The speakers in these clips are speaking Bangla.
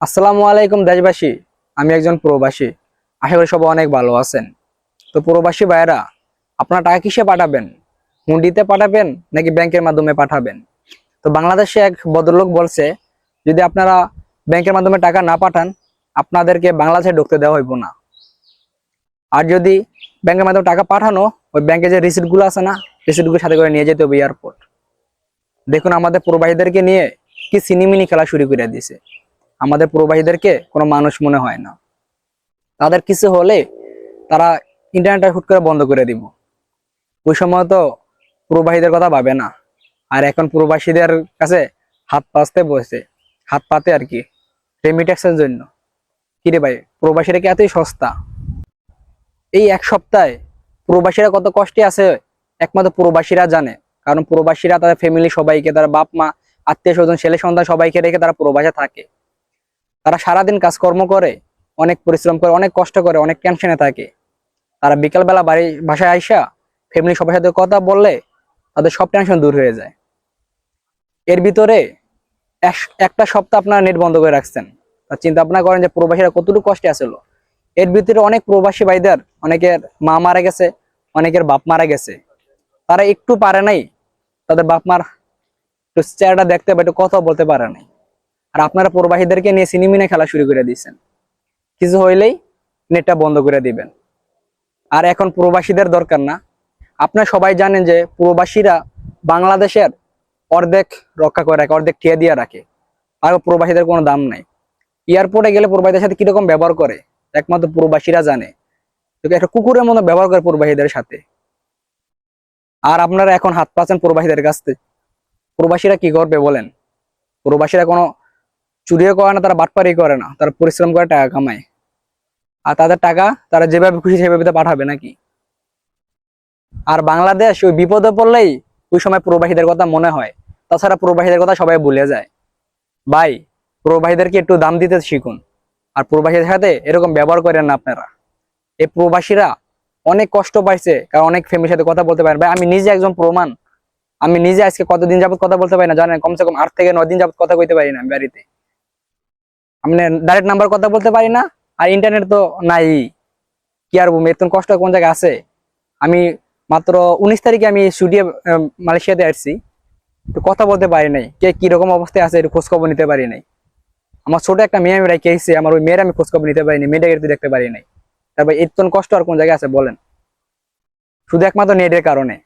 আসসালামু আলাইকুম দেশবাসী, আমি একজন প্রবাসী। আশা করি সবাই অনেক ভালো আছেন। তো প্রবাসী ভাইয়েরা, আপনারা টাকা কিসে পাঠাবেন? হুন্ডিতে পাঠাবেন নাকি ব্যাংকের মাধ্যমে পাঠাবেন? তো বাংলাদেশে এক ভদ্রলোক বলছে, যদি আপনারা ব্যাংকের মাধ্যমে টাকা না পাঠান, আপনাদেরকে বাংলাদেশে ঢুকতে দেওয়া হইব না। আর যদি ব্যাংকের মাধ্যমে টাকা পাঠানো, ওই ব্যাংকে যে রিসিপ্টগুলো আছে না, রিসিপ্টগুলো সাথে করে নিয়ে যেতে হবে এয়ারপোর্ট দেখুন, আমাদের প্রবাসীদেরকে নিয়ে কি সিনিমিনি খেলা শুরু করে দিছে আমাদের প্রবাসীদেরকে কোনো মানুষ মনে হয় না। তাদের কিছু হলে তারা ইন্টারনেটটা হুট করে বন্ধ করে দিব। ওই সময় তো প্রবাসীদের কথা ভাবে না। আর এখন প্রবাসীদের কাছে হাত পাতে বসে, হাত পাতে আর কি রেমিট্যাক্সের জন্য। কি রে ভাই, প্রবাসীরা কি এতই সস্তা? এই এক সপ্তাহে প্রবাসীরা কত কষ্টে আছে একমাত্র প্রবাসীরা জানে। কারণ প্রবাসীরা তাদের ফ্যামিলি সবাইকে, তার বাপ মা আত্মীয় স্বজন ছেলে সন্তান সবাইকে রেখে তারা প্রবাসে থাকে। তারা সারাদিন কাজকর্ম করে, অনেক পরিশ্রম করে, অনেক কষ্ট করে, অনেক টেনশনে থাকে। তারা বিকালবেলা বাড়ি, বাসায় আইসা ফ্যামিলি সবার সাথে কথা বললে তাদের সব টেনশন দূর হয়ে যায়। এর ভিতরে একটা সপ্তাহ আপনারা নেট বন্ধ করে রাখছেন। আর চিন্তা ভাবনা করেন যে প্রবাসীরা কতটুকু কষ্টে আসছিল এর ভিতরে অনেক প্রবাসী ভাইদের, অনেকের মা মারা গেছে, অনেকের বাপ মারা গেছে। তারা একটু পারে নাই, তাদের বাপ মার একটু চেহারাটা দেখতে বা একটু কথা বলতে পারে নাই। আর আপনারা প্রবাসীদেরকে নিয়ে সিনেমিনে খেলা শুরু করে দিয়েছেন। কিছু হইলেই নেটটা বন্ধ করে দিবেন। আর এখন প্রবাসীদের দরকার না। আপনারা সবাই জানেন যে প্রবাসীরা বাংলাদেশের অর্ধেক রক্ষা করে রাখে, অর্ধেক টিয়া দিয়ে রাখে। আর প্রবাসীদের কোনো দাম নাই। এয়ারপোর্টে গেলে প্রবাসীদের সাথে কীরকম ব্যবহার করে, একমাত্র প্রবাসীরা জানে। একটা কুকুরের মতো ব্যবহার করে প্রবাসীদের সাথে। আর আপনারা এখন হাত পাচ্ছেন প্রবাসীদের কাছ থেকে। প্রবাসীরা কি করবে বলেন? প্রবাসীরা কোনো চুরিও করে না, তারা বাটপারি করে না। তারা পরিশ্রম করে টাকা কামায়। আর তাদের টাকা তারা যেভাবে খুশি সেভাবে পাঠাবে নাকি? আর বাংলাদেশ ওই বিপদে পড়লেই ওই সময় প্রবাসীদের কথা মনে হয়। তাছাড়া প্রবাসীদের কথা সবাই ভুলে যায়। ভাই, প্রবাসীদেরকে একটু দাম দিতে শিখুন। আর প্রবাসীদের সাথে এরকম ব্যবহার করেন না আপনারা। এই প্রবাসীরা অনেক কষ্ট পাইছে, কারণ অনেক ফ্যামিলির সাথে কথা বলতে পারেন। ভাই, আমি নিজে একজন প্রমাণ। আমি নিজে আজকে কতদিন যাবত কথা বলতে পারি না জানেন? কমসে কম আট থেকে নয় দিন যাবত কথা কইতে পারি না বাড়িতে। আমি ডাইরেক্ট নাম্বার কথা বলতে পারি না আর ইন্টারনেট তো নাই। কি আর বলব, এত কষ্ট কোন জায়গায় আছে? আমি মাত্র উনিশ তারিখে আমি ছুটিয়ে মালয়েশিয়াতে আসছি। তো কথা বলতে পারি নাই কে কীরকম অবস্থায় আছে একটু খোঁজখবর নিতে পারি নাই। আমার ছোট একটা মেয়ে আমি রেখে এসেছি আমার ওই মেয়ের আমি খোঁজখবর নিতে পারিনি মেয়েটাকে একটু দেখতে পারি নাই। তারপর এত কষ্ট আর কোন জায়গায় আছে বলেন? শুধু একমাত্র নেটের কারণে।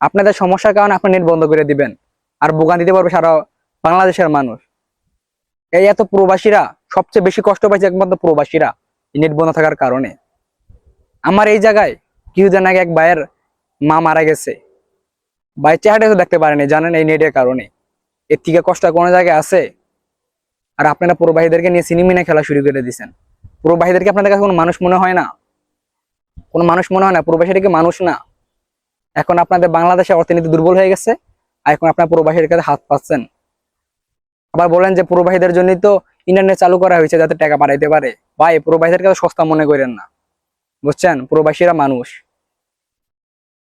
আপনাদের সমস্যার কারণে আপনি নেট বন্ধ করে দিবেন। আর বোগান দিতে পারবে সারা বাংলাদেশের মানুষ। এই এত প্রবাসীরা, সবচেয়ে বেশি কষ্ট পাইছে একমাত্র প্রবাসীরা নেট বন্ধ থাকার কারণে। আমার এই জায়গায় কিছুদিন আগে এক ভাইয়ের মা মারা গেছে। ভাই চেহারা দেখতে পারেনি, জানেন এই নেটের কারণে। এর থেকে কষ্ট কোনো জায়গায় আছে? আর আপনারা প্রবাসীদেরকে নিয়ে সিনেমিনে খেলা শুরু করে দিয়েছেন। প্রবাসীদেরকে আপনাদের কাছে কোনো মানুষ মনে হয় না? কোনো মানুষ মনে হয় না? প্রবাসীরা কি মানুষ না? এখন আপনাদের বাংলাদেশের অর্থনীতি দুর্বল হয়ে গেছে, আর এখন আপনার প্রবাসীর কাছে হাত পাচ্ছেন। আবার বলেন যে প্রবাহীদের জন্যই তো ইন্টারনেট চালু করা হয়েছে যাতে টাকা পাঠাইতে পারে। ভাই প্রবাসীদের কাছে সস্তা মনে করেন না। বুঝছেন? প্রবাসীরা মানুষ।